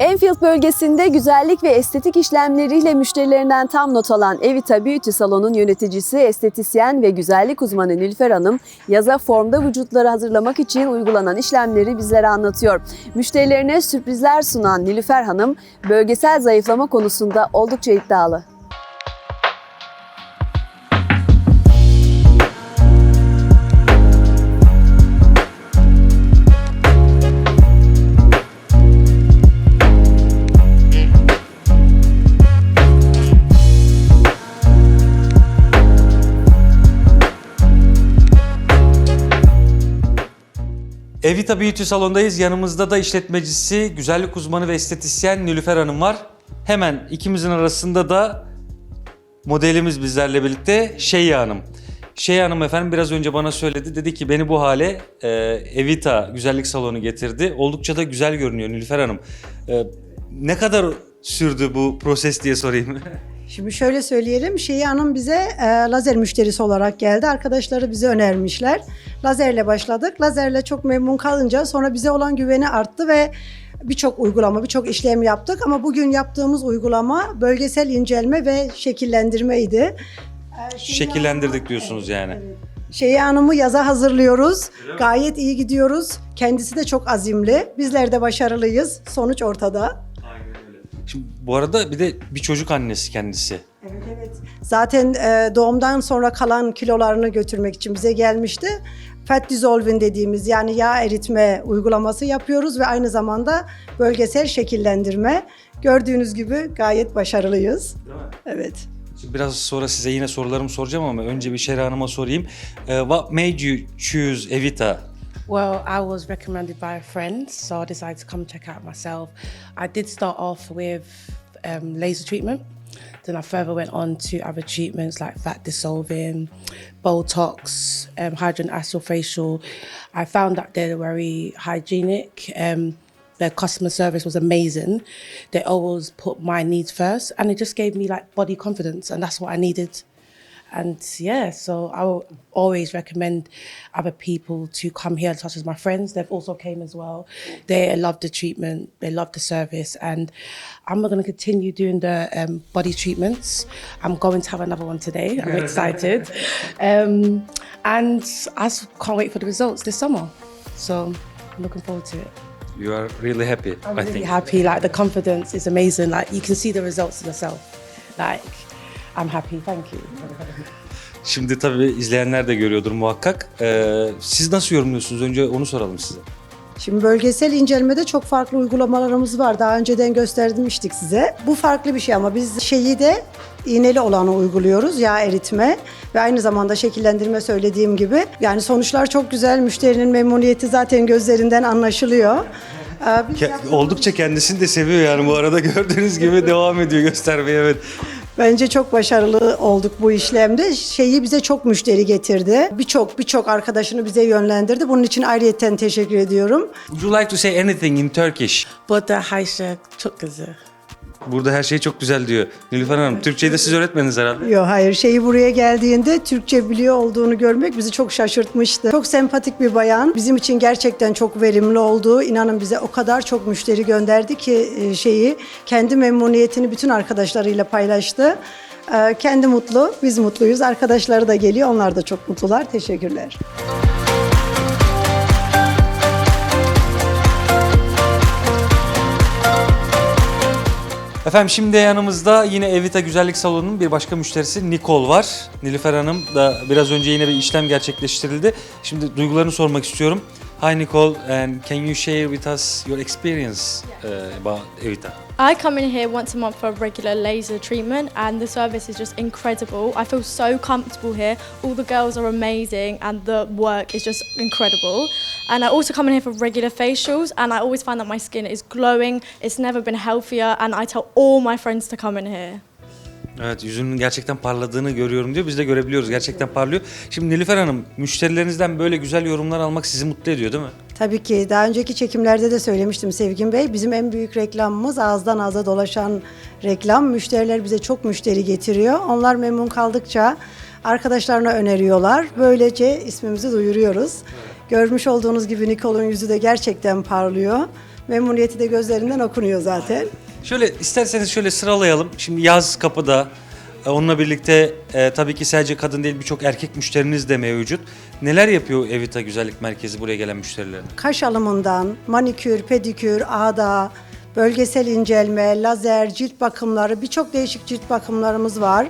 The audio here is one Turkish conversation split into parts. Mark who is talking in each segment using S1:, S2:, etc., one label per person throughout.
S1: Enfield bölgesinde güzellik ve estetik işlemleriyle müşterilerinden tam not alan Evita Beauty Salon'un yöneticisi, estetisyen ve güzellik uzmanı Nilüfer Hanım, yaza formda vücutları hazırlamak için uygulanan işlemleri bizlere anlatıyor. Müşterilerine sürprizler sunan Nilüfer Hanım, bölgesel zayıflama konusunda oldukça iddialı.
S2: Evita Beauty Salon'dayız. Yanımızda da işletmecisi, güzellik uzmanı ve estetisyen Nilüfer Hanım var. Hemen ikimizin arasında da modelimiz bizlerle birlikte Şeyya Hanım. Şeyya Hanım efendim biraz önce bana söyledi. Dedi ki beni bu hale e, Evita Güzellik Salonu getirdi. Oldukça da güzel görünüyor Nilüfer Hanım. E, ne kadar sürdü bu proses diye sorayım.
S3: Şimdi şöyle söyleyelim, Şeyi Hanım bize e, lazer müşterisi olarak geldi. Arkadaşları bize önermişler. Lazerle başladık. Lazerle çok memnun kalınca sonra bize olan güveni arttı ve birçok uygulama, birçok işlem yaptık. Ama bugün yaptığımız uygulama bölgesel incelme ve şekillendirmeydi. E, Şeyi
S2: Şekillendirdik
S3: Hanım'ı-
S2: diyorsunuz yani.
S3: Şeyi Hanım'ı yaza hazırlıyoruz. Gayet iyi gidiyoruz. Kendisi de çok azimli. Bizler de başarılıyız. Sonuç ortada.
S2: Şimdi bu arada bir de bir çocuk annesi kendisi.
S3: Evet evet. Zaten e, doğumdan sonra kalan kilolarını götürmek için bize gelmişti. Fat dissolving dediğimiz yani yağ eritme uygulaması yapıyoruz ve aynı zamanda bölgesel şekillendirme. Gördüğünüz gibi gayet başarılıyız. Evet.
S2: Şimdi biraz sonra size yine sorularımı soracağım ama önce bir Şera Hanım'a sorayım. Eh, what made you choose Evita?
S4: Well, I was recommended by a friend, so I decided to come check out myself. I did start off with um, laser treatment. Then I further went on to other treatments like fat dissolving, Botox, um, hydrogen facial. I found that they're very hygienic. Um, their customer service was amazing. They always put my needs first, and it just gave me like body confidence, and that's what I needed. And yeah, so I will always recommend other people to come here, such as my friends. They've also came as well. They love the treatment, they love the service, and I'm going to continue doing the um, body treatments. I'm going to have another one today. I'm excited, um, and I s- can't wait for the results this summer. So I'm looking forward to it.
S2: You are really happy,
S4: I'm
S2: I
S4: really
S2: think.
S4: happy. Like the confidence is amazing. Like you can see the results yourself. Like I'm happy. Thank you.
S2: Şimdi tabii izleyenler de görüyordur muhakkak. Ee, siz nasıl yorumluyorsunuz? Önce onu soralım size.
S3: Şimdi bölgesel incelemede çok farklı uygulamalarımız var. Daha önceden göstermiştik size. Bu farklı bir şey ama biz şeyi de iğneli olanı uyguluyoruz. Yağ eritme ve aynı zamanda şekillendirme söylediğim gibi. Yani sonuçlar çok güzel. Müşterinin memnuniyeti zaten gözlerinden anlaşılıyor. Ee, biz
S2: Ke-
S3: yaptığımız-
S2: oldukça kendisini de seviyor yani bu arada gördüğünüz gibi devam ediyor göstermeye evet.
S3: Bence çok başarılı olduk bu işlemde. Şeyi bize çok müşteri getirdi. Birçok birçok arkadaşını bize yönlendirdi. Bunun için ayrıyeten teşekkür ediyorum.
S2: Would you like to say anything in Turkish?
S4: Burada Haysha çok güzel.
S2: Burada her şey çok güzel diyor. Nilüfer Hanım, Türkçeyi de siz öğretmeniz herhalde.
S3: Yok hayır şeyi buraya geldiğinde Türkçe biliyor olduğunu görmek bizi çok şaşırtmıştı. Çok sempatik bir bayan. Bizim için gerçekten çok verimli oldu. İnanın bize o kadar çok müşteri gönderdi ki e, şeyi kendi memnuniyetini bütün arkadaşlarıyla paylaştı. E, Kendi mutlu, biz mutluyuz. Arkadaşları da geliyor, onlar da çok mutlular. Teşekkürler.
S2: Efendim şimdi yanımızda yine Evita Güzellik Salonu'nun bir başka müşterisi Nikol var. Nilüfer Hanım da biraz önce yine bir işlem gerçekleştirildi. Şimdi duygularını sormak istiyorum. Hi Nicole, and can you share with us your experience uh, about Evita?
S5: I come in here once a month for a regular laser treatment, and the service is just incredible. I feel so comfortable here. All the girls are amazing, and the work is just incredible. And I also come in here for regular facials, and I always find that my skin is glowing. It's never been healthier, and I tell all my friends to come in here.
S2: Evet yüzünün gerçekten parladığını görüyorum diyor. Biz de görebiliyoruz. Gerçekten parlıyor. Şimdi Nilüfer Hanım müşterilerinizden böyle güzel yorumlar almak sizi mutlu ediyor değil mi?
S3: Tabii ki daha önceki çekimlerde de söylemiştim Sevgin Bey. Bizim en büyük reklamımız ağızdan ağza dolaşan reklam. Müşteriler bize çok müşteri getiriyor. Onlar memnun kaldıkça arkadaşlarına öneriyorlar. Böylece ismimizi duyuruyoruz. Görmüş olduğunuz gibi Nicole'un yüzü de gerçekten parlıyor. Memnuniyeti de gözlerinden okunuyor zaten.
S2: Şöyle isterseniz şöyle sıralayalım. Şimdi yaz kapıda. E, Onunla birlikte e, tabii ki sadece kadın değil birçok erkek müşteriniz de mevcut. Neler yapıyor Evita Güzellik Merkezi buraya gelen müşterilerine?
S3: Kaş alımından manikür, pedikür, ağda, bölgesel incelme, lazer, cilt bakımları, birçok değişik cilt bakımlarımız var.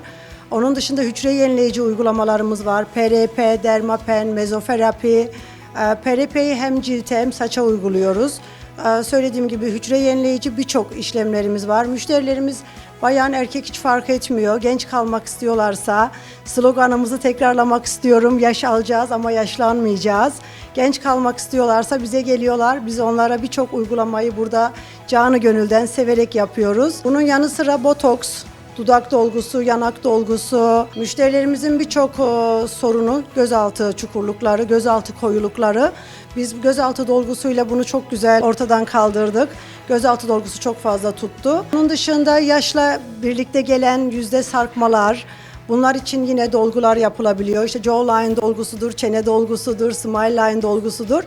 S3: Onun dışında hücre yenileyici uygulamalarımız var. PRP, dermapen, mezoterapi. Ee, PRP'yi hem cilte hem saça uyguluyoruz. Ee, Söylediğim gibi hücre yenileyici birçok işlemlerimiz var. Müşterilerimiz bayan erkek hiç fark etmiyor. Genç kalmak istiyorlarsa sloganımızı tekrarlamak istiyorum. Yaş alacağız ama yaşlanmayacağız. Genç kalmak istiyorlarsa bize geliyorlar. Biz onlara birçok uygulamayı burada canı gönülden severek yapıyoruz. Bunun yanı sıra botoks, dudak dolgusu, yanak dolgusu, müşterilerimizin birçok e, sorunu gözaltı çukurlukları, gözaltı koyulukları. Biz gözaltı dolgusuyla bunu çok güzel ortadan kaldırdık. Gözaltı dolgusu çok fazla tuttu. Bunun dışında yaşla birlikte gelen yüzde sarkmalar, Bunlar için yine dolgular yapılabiliyor. İşte jawline dolgusudur, çene dolgusudur, smile line dolgusudur.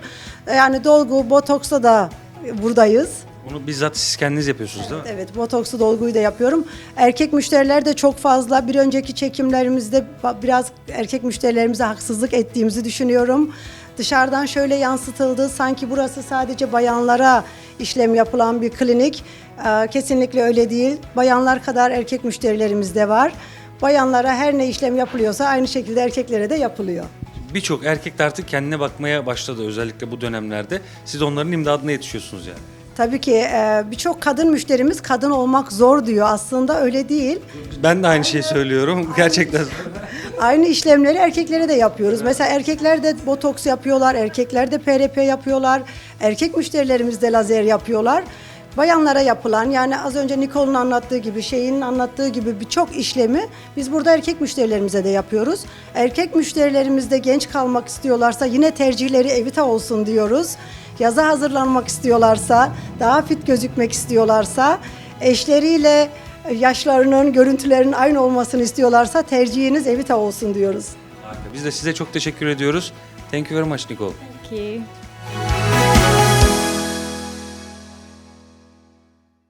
S3: Yani dolgu, botoksla da buradayız.
S2: Bunu bizzat siz kendiniz yapıyorsunuz değil mi?
S3: Evet, botokslu dolguyu da yapıyorum. Erkek müşteriler de çok fazla. Bir önceki çekimlerimizde biraz erkek müşterilerimize haksızlık ettiğimizi düşünüyorum. Dışarıdan şöyle yansıtıldı, sanki burası sadece bayanlara işlem yapılan bir klinik. Ee, Kesinlikle öyle değil. Bayanlar kadar erkek müşterilerimiz de var. Bayanlara her ne işlem yapılıyorsa aynı şekilde erkeklere de yapılıyor.
S2: Birçok erkek de artık kendine bakmaya başladı özellikle bu dönemlerde. Siz onların imdadına yetişiyorsunuz yani.
S3: Tabii ki e, birçok kadın müşterimiz kadın olmak zor diyor. Aslında öyle değil.
S2: Ben de aynı şeyi söylüyorum. Gerçekten.
S3: Aynı işlemleri erkeklere de yapıyoruz. Mesela erkekler de botoks yapıyorlar, erkekler de PRP yapıyorlar, erkek müşterilerimiz de lazer yapıyorlar. Bayanlara yapılan yani az önce Nicole'un anlattığı gibi, şeyin anlattığı gibi birçok işlemi biz burada erkek müşterilerimize de yapıyoruz. Erkek müşterilerimiz de genç kalmak istiyorlarsa yine tercihleri Evita olsun diyoruz. Yaza hazırlanmak istiyorlarsa, daha fit gözükmek istiyorlarsa, eşleriyle yaşlarının, görüntülerinin aynı olmasını istiyorlarsa tercihiniz Evita olsun diyoruz.
S2: Harika. Biz de size çok teşekkür ediyoruz. Thank you very much Nicole.
S5: Thank you.